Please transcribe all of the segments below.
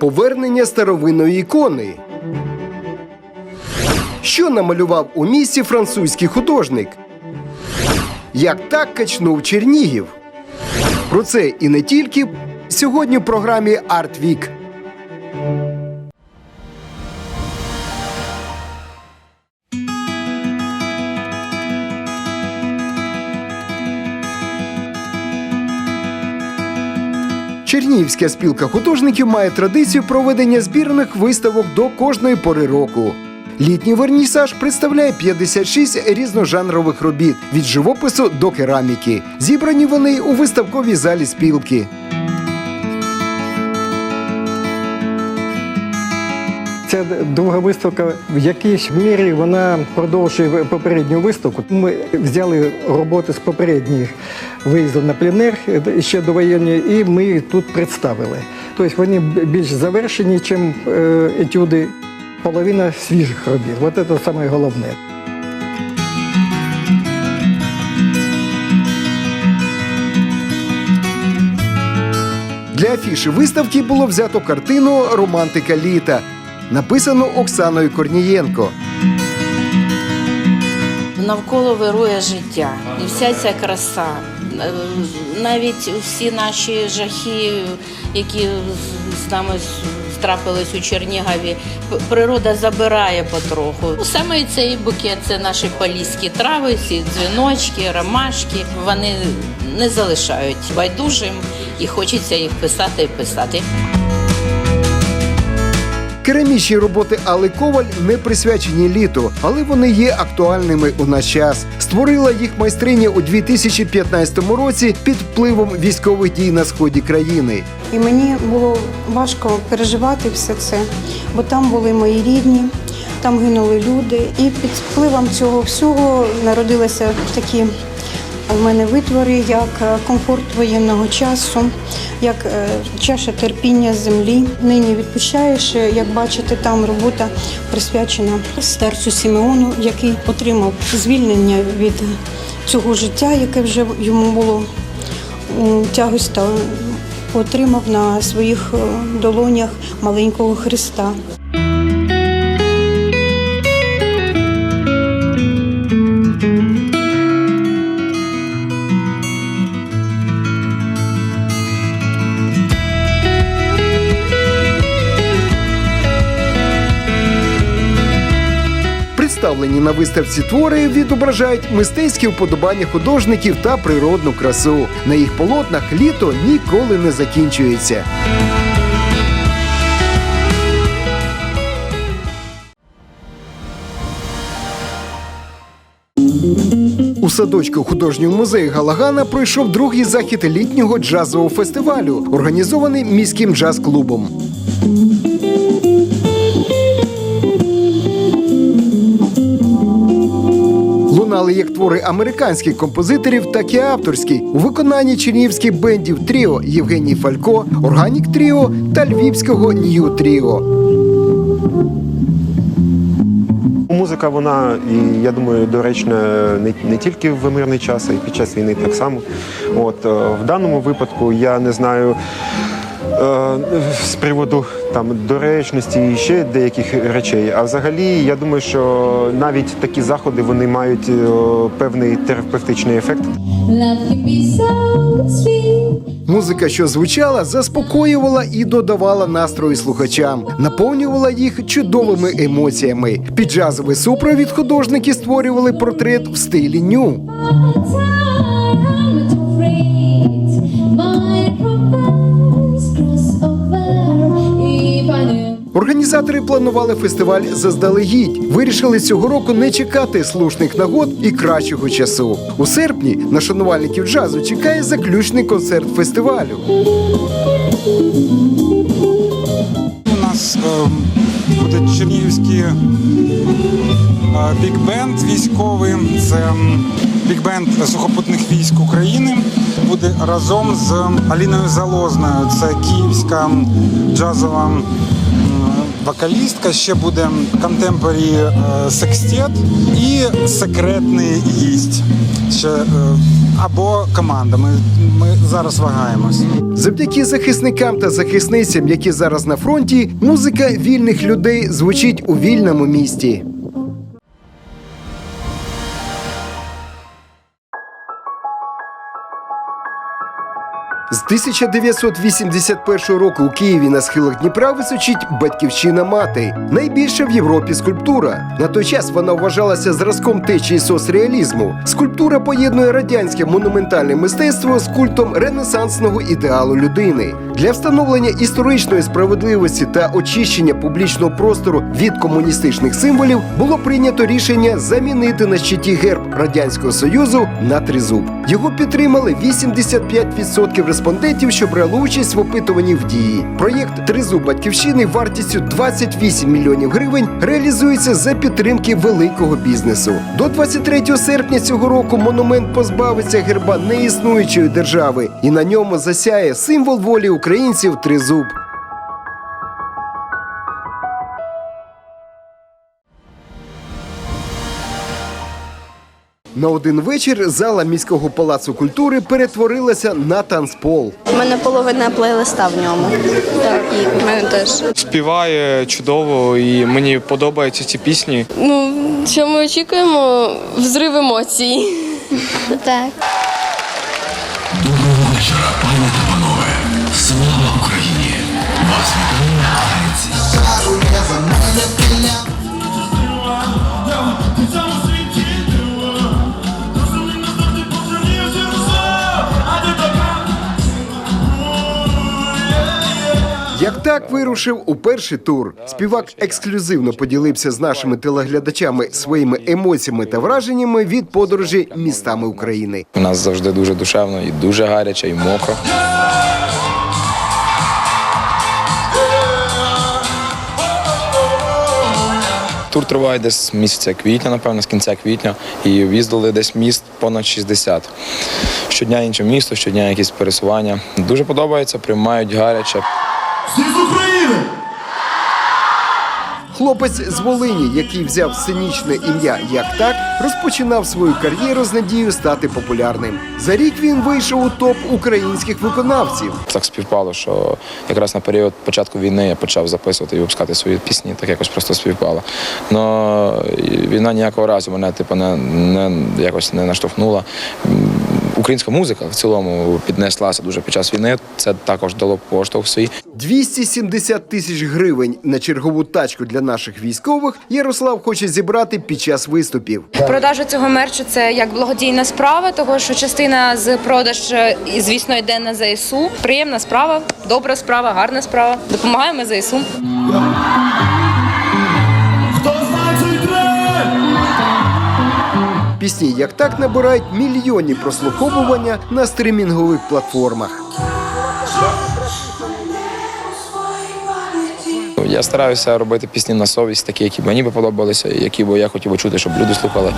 повернення старовинної ікони. Що намалював у місті французький художник? Як так качнув Чернігів? Про це і не тільки сьогодні в програмі Арт Чернігівська спілка художників має традицію проведення збірних виставок до кожної пори року. Літній вернісаж представляє 56 різножанрових робіт від живопису до кераміки. Зібрані вони у виставковій залі спілки. Ця друга виставка в якійсь мірі вона продовжує попередню виставку. Ми взяли роботи з попередніх виїздів на пленер е, ще довоєнні, і ми їх тут представили. Тобто вони більш завершені, ніж етюди. Половина свіжих робіт. От це саме головне. Для афіши виставки було взято картину Романтика літа, написану Оксаною Корнієнко. Навколо вирує життя і вся ця краса. Е, Навіть всі наші жахи, які з нами трапились у Чернігові, природа забирає потроху. Ну, Саме цей букет це наші поліські трави, ці дзвіночки, ромашки. Вони не залишають байдужим і хочеться їх писати і писати. Керамічні роботи Алли Коваль не присвячені літу, але вони є актуальними у наш час. Створила їх майстриня у 2015 році під впливом військових дій на сході країни. І мені було важко переживати все це, бо там були мої рідні, там гинули люди. І під впливом цього всього народилися такі у мене витвори, як е, комфорт воєнного часу, як е, чаша терпіння землі. Нині відпущаєш, е, як бачите, там робота присвячена старцю Сімеону, який отримав звільнення від цього життя, яке вже йому було м, тягость отримав на своїх долонях маленького Христа. Представлені на виставці твори відображають мистецькі вподобання художників та природну красу. На їх полотнах літо ніколи не закінчується. У садочку художнього музею Галагана пройшов другий захід літнього джазового фестивалю, організований міським джаз-клубом. Лунали як твори американських композиторів, так і авторські у виконанні чернігівських бендів Тріо Євгеній Фалько, Органік Тріо та Львівського Нью Тріо. Музика, вона, я думаю, доречна не, не тільки в мирний час, а й під час війни так само. От, е, в даному випадку я не знаю з приводу там, доречності і ще деяких речей. А взагалі, я думаю, що навіть такі заходи вони мають е, певний терапевтичний ефект. Музика, що звучала, заспокоювала і додавала настрою слухачам, наповнювала їх чудовими емоціями. Під джазовий супровід художники створювали портрет в стилі ню. Планували фестиваль заздалегідь. Вирішили цього року не чекати слушних нагод і кращого часу. У серпні на шанувальників джазу чекає заключний концерт фестивалю. У нас е, буде чернігівський е, бік-бенд військовий. Це бік-бенд сухопутних військ України. Буде разом з Аліною Залозною. Це київська джазова вокалістка, ще буде контемпорі е, секстет і секретний гість. Ще, е, або команда. Ми, ми зараз вагаємось. Завдяки захисникам та захисницям, які зараз на фронті, музика вільних людей звучить у вільному місті. З 1981 року у Києві на схилах Дніпра височить батьківщина мати, найбільша в Європі скульптура. На той час вона вважалася зразком течії соцреалізму. Скульптура поєднує радянське монументальне мистецтво з культом ренесансного ідеалу людини. Для встановлення історичної справедливості та очищення публічного простору від комуністичних символів було прийнято рішення замінити на щиті герб радянського союзу на тризуб. Його підтримали 85% респондентів, що брали участь в опитуванні в дії. Проєкт Тризуб батьківщини вартістю 28 мільйонів гривень реалізується за підтримки великого бізнесу. До 23 серпня цього року монумент позбавиться герба неіснуючої держави, і на ньому засяє символ волі українців Тризуб. На один вечір зала міського палацу культури перетворилася на танцпол. У мене половина плейлиста в ньому. Так, і в мене теж. співає чудово, і мені подобаються ці пісні. Ну, що ми очікуємо? Взрив емоцій. Так. Так вирушив у перший тур. Співак ексклюзивно поділився з нашими телеглядачами своїми емоціями та враженнями від подорожі містами України. У нас завжди дуже душевно і дуже гаряче, і мокро. Тур триває десь місяця квітня, напевно, з кінця квітня, і в'їздили десь міст понад 60. Щодня інше місто, щодня якісь пересування. Дуже подобається, приймають гаряче. Хлопець з Волині, який взяв сценічне ім'я як так, розпочинав свою кар'єру з надією стати популярним. За рік він вийшов у топ українських виконавців. Так співпало, що якраз на період початку війни я почав записувати і випускати свої пісні, так якось просто співпало. Но війна ніякого разу мене типу, не, не, якось не наштовхнула. Українська музика в цілому піднеслася дуже під час війни. Це також дало поштовх свій. 270 тисяч гривень на чергову тачку для наших військових Ярослав хоче зібрати під час виступів. Продажу цього мерчу це як благодійна справа, того що частина з продаж, звісно, йде на ЗСУ. Приємна справа, добра справа, гарна справа. Допомагаємо ЗСУ. Пісні як так набирають мільйонні прослуховування на стримінгових платформах. Я стараюся робити пісні на совість, такі, які мені би подобалися, які б я хотів би чути, щоб люди слухали.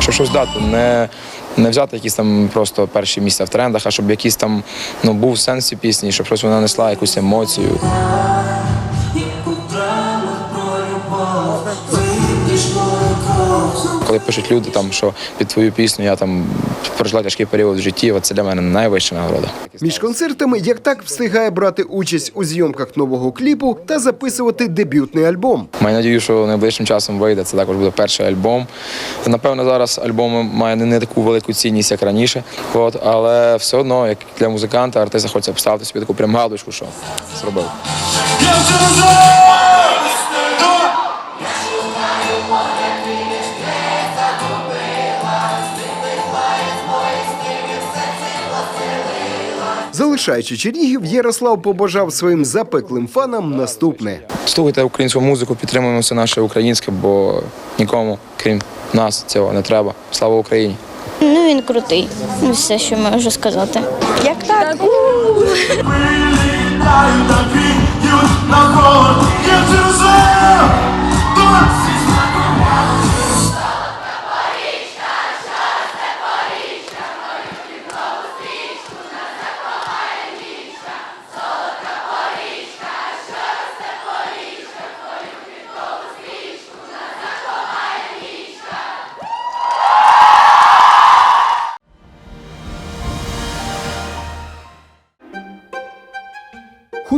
Щоб щось дати, не, не взяти якісь там просто перші місця в трендах, а щоб якийсь там ну, був сенс цієї пісні, щоб щось вона несла якусь емоцію. Коли пишуть люди, там, що під твою пісню я там прожила тяжкий період в житті, от це для мене найвища нагорода. Між концертами як так встигає брати участь у зйомках нового кліпу та записувати дебютний альбом. Маю надію, що найближчим часом вийде. Це також буде перший альбом. Напевно, зараз альбом має не- не таку велику цінність, як раніше. От, але все одно, як для музиканта, артиста хочеться поставити собі таку прям галочку, що зробив. Залишаючи Чернігів, Ярослав побажав своїм запеклим фанам наступне. Слухайте українську музику, підтримуємо все наше українське, бо нікому, крім нас, цього не треба. Слава Україні! Ну він крутий. Ну, все, що можу сказати. Як так?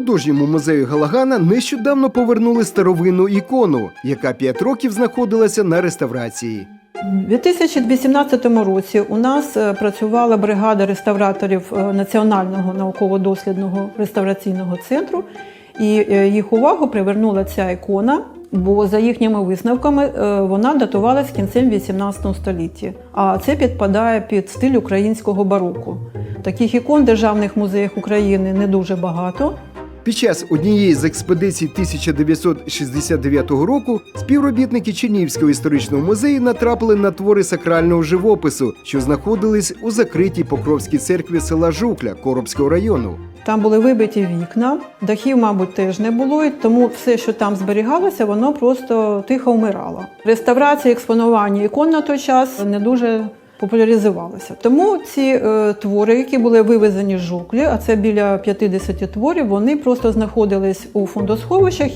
Художньому музею Галагана нещодавно повернули старовинну ікону, яка 5 років знаходилася на реставрації. У 2018 році у нас е, працювала бригада реставраторів е, Національного науково-дослідного реставраційного центру, і е, їх увагу привернула ця ікона. Бо за їхніми висновками вона датувалась кінцем 18 століття, а це підпадає під стиль українського бароко. Таких ікон в державних музеях України не дуже багато. Під час однієї з експедицій 1969 року співробітники Чернігівського історичного музею натрапили на твори сакрального живопису, що знаходились у закритій Покровській церкві села Жукля Коробського району. Там були вибиті вікна, дахів, мабуть, теж не було, і тому все, що там зберігалося, воно просто тихо вмирало. Реставрація, експонування ікон на той час не дуже популяризувалося. Тому ці е, твори, які були вивезені з жуклі, а це біля 50 творів, вони просто знаходились у фондосховищах.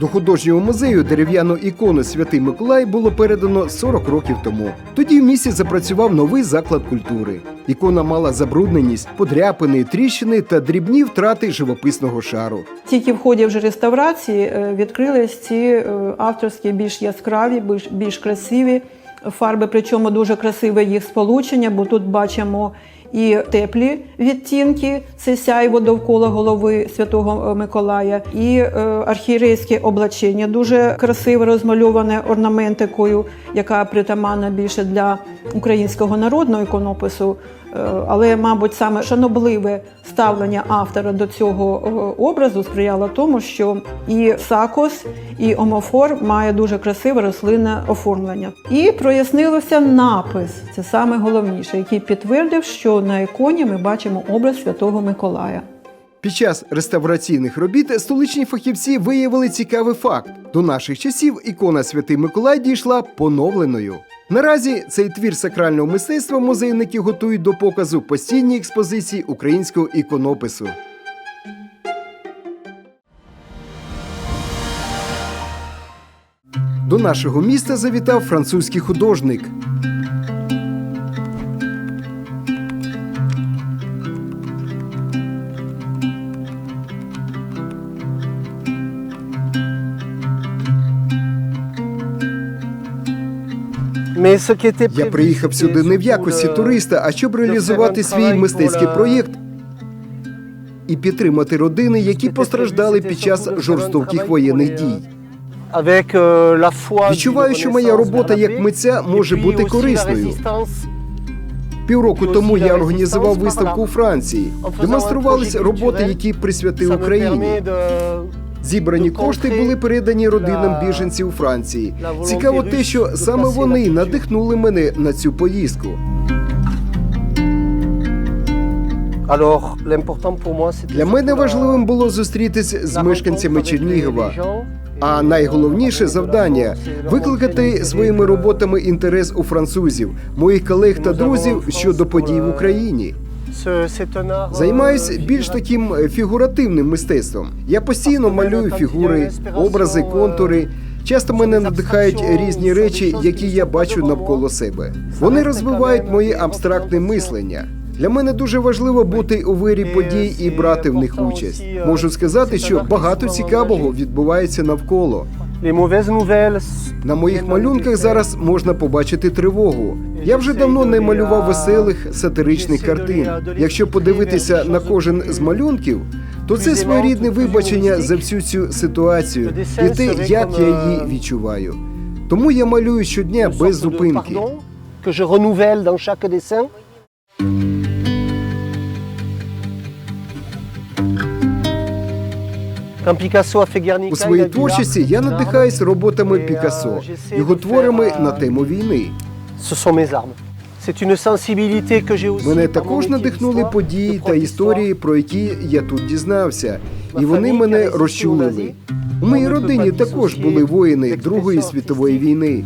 До художнього музею дерев'яну ікону Святий Миколай було передано 40 років тому. Тоді в місті запрацював новий заклад культури. Ікона мала забрудненість, подряпини, тріщини та дрібні втрати живописного шару. Тільки в ході вже реставрації е, відкрились ці е, авторські більш яскраві, більш, більш красиві фарби, причому дуже красиве їх сполучення, бо тут бачимо і теплі відтінки, це сяйво довкола голови Святого Миколая, і е, архієрейське облачення дуже красиве розмальоване орнаментикою, яка притаманна більше для українського народного іконопису. Е, Але, мабуть, саме шанобливе ставлення автора до цього е, образу сприяло тому, що і сакос, і омофор має дуже красиве рослинне оформлення. І прояснилося напис, це саме головніше, який підтвердив, що на іконі ми бачимо образ Святого Миколая. Під час реставраційних робіт столичні фахівці виявили цікавий факт: до наших часів ікона Святий Миколай дійшла поновленою. Наразі цей твір сакрального мистецтва музейники готують до показу постійній експозиції українського іконопису. До нашого міста завітав французький художник. Я приїхав сюди не в якості туриста, а щоб реалізувати свій мистецький проєкт і підтримати родини, які постраждали під час жорстоких воєнних дій. Відчуваю, що моя робота як митця може бути корисною. Півроку тому я організував виставку у Франції. Демонструвалися роботи, які присвятив Україні. Зібрані кошти були передані родинам біженців у Франції. Цікаво те, що саме вони надихнули мене на цю поїздку. Для мене важливим було зустрітись з мешканцями Чернігова. А найголовніше завдання викликати своїми роботами інтерес у французів, моїх колег та друзів щодо подій в Україні. Займаюсь більш таким е, фігуративним мистецтвом. Я постійно малюю фігури, образи, контури. Часто мене надихають різні речі, які я бачу навколо себе. Вони розвивають моє абстрактне мислення. Для мене дуже важливо бути у вирі подій і брати в них участь. Можу сказати, що багато цікавого відбувається навколо. На моїх малюнках зараз можна побачити тривогу. Я вже давно не малював веселих сатиричних картин. Якщо подивитися на кожен з малюнків, то це своєрідне вибачення за всю цю ситуацію і те, як я її відчуваю. Тому я малюю щодня без зупинки. У своїй творчості я надихаюсь роботами Пікассо, його творами на тему війни. Мене також надихнули події та історії, про які я тут дізнався, і вони мене розчулили. У моїй родині також були воїни Другої світової війни.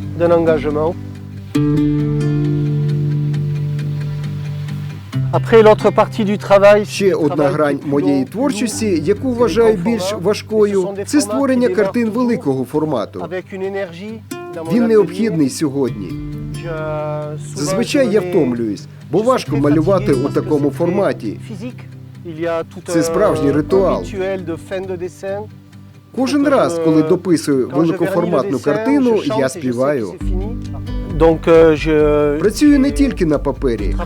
Ще одна грань моєї творчості, яку вважаю більш важкою, це створення картин великого формату. Він необхідний сьогодні. Зазвичай я втомлююсь, бо важко малювати у такому форматі. Це справжній ритуал. Кожен раз, коли дописую великоформатну картину, я співаю. Працюю не тільки на папері,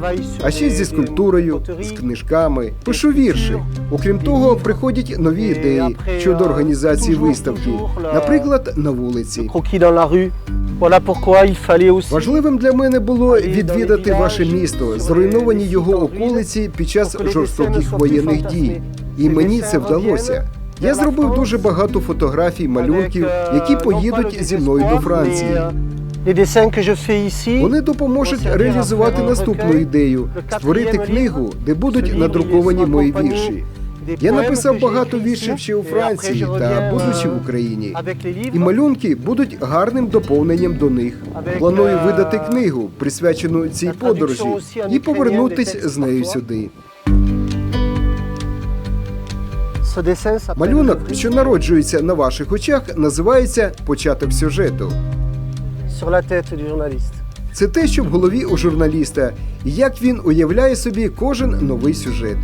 а ще зі скульптурою, з книжками, пишу вірші. Окрім того, приходять нові ідеї щодо організації виставки, наприклад, на вулиці. Важливим для мене було відвідати ваше місто, зруйновані його околиці під час жорстоких воєнних дій. І мені це вдалося. Я зробив дуже багато фотографій, малюнків, які поїдуть зі мною до Франції. Вони допоможуть реалізувати наступну ідею створити книгу, де будуть надруковані мої вірші. Я написав багато віршів ще у Франції та будучи в Україні. І малюнки будуть гарним доповненням до них. Планую видати книгу, присвячену цій подорожі, і повернутись з нею сюди. Малюнок, що народжується на ваших очах, називається початок сюжету. Це те, що в голові у журналіста, і як він уявляє собі кожен новий сюжет.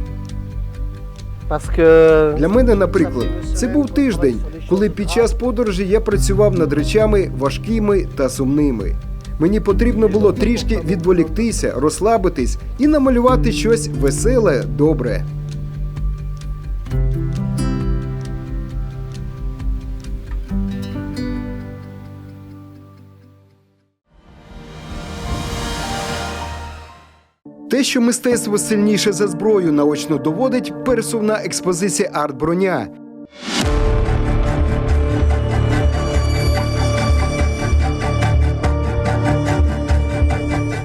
Для мене, наприклад, це був тиждень, коли під час подорожі я працював над речами важкими та сумними. Мені потрібно було трішки відволіктися, розслабитись і намалювати щось веселе, добре. Те, що мистецтво сильніше за зброю, наочно доводить пересувна експозиція арт-броня.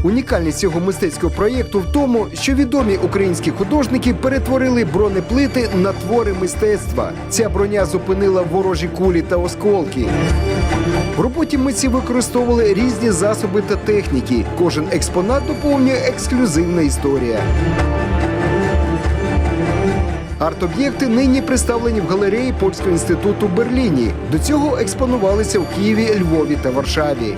Унікальність цього мистецького проєкту в тому, що відомі українські художники перетворили бронеплити на твори мистецтва. Ця броня зупинила ворожі кулі та осколки. В роботі митці використовували різні засоби та техніки. Кожен експонат доповнює ексклюзивна історія. Арт-об'єкти нині представлені в галереї Польського інституту в Берліні. До цього експонувалися в Києві, Львові та Варшаві.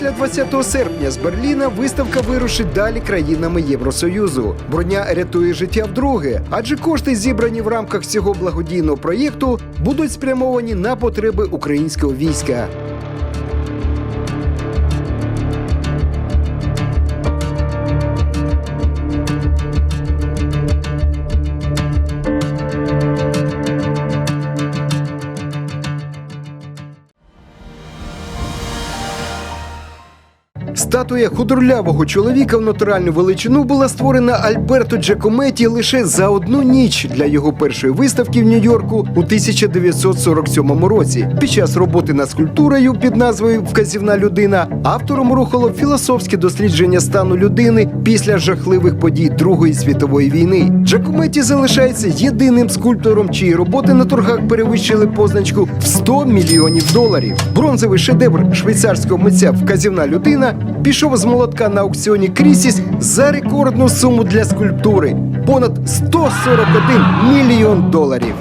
Після 20 серпня з Берліна виставка вирушить далі країнами Євросоюзу. Броня рятує життя вдруге, адже кошти, зібрані в рамках цього благодійного проєкту, будуть спрямовані на потреби українського війська. Статуя худорлявого чоловіка в натуральну величину була створена Альберто Джакометі лише за одну ніч для його першої виставки в Нью-Йорку у 1947 році. Під час роботи над скульптурою під назвою Вказівна людина автором рухало філософське дослідження стану людини після жахливих подій Другої світової війни. Джакометі залишається єдиним скульптором, чиї роботи на торгах перевищили позначку в 100 мільйонів доларів. Бронзовий шедевр швейцарського митця Вказівна людина пішов з молотка на аукціоні Крісіс за рекордну суму для скульптури понад 141 мільйон доларів.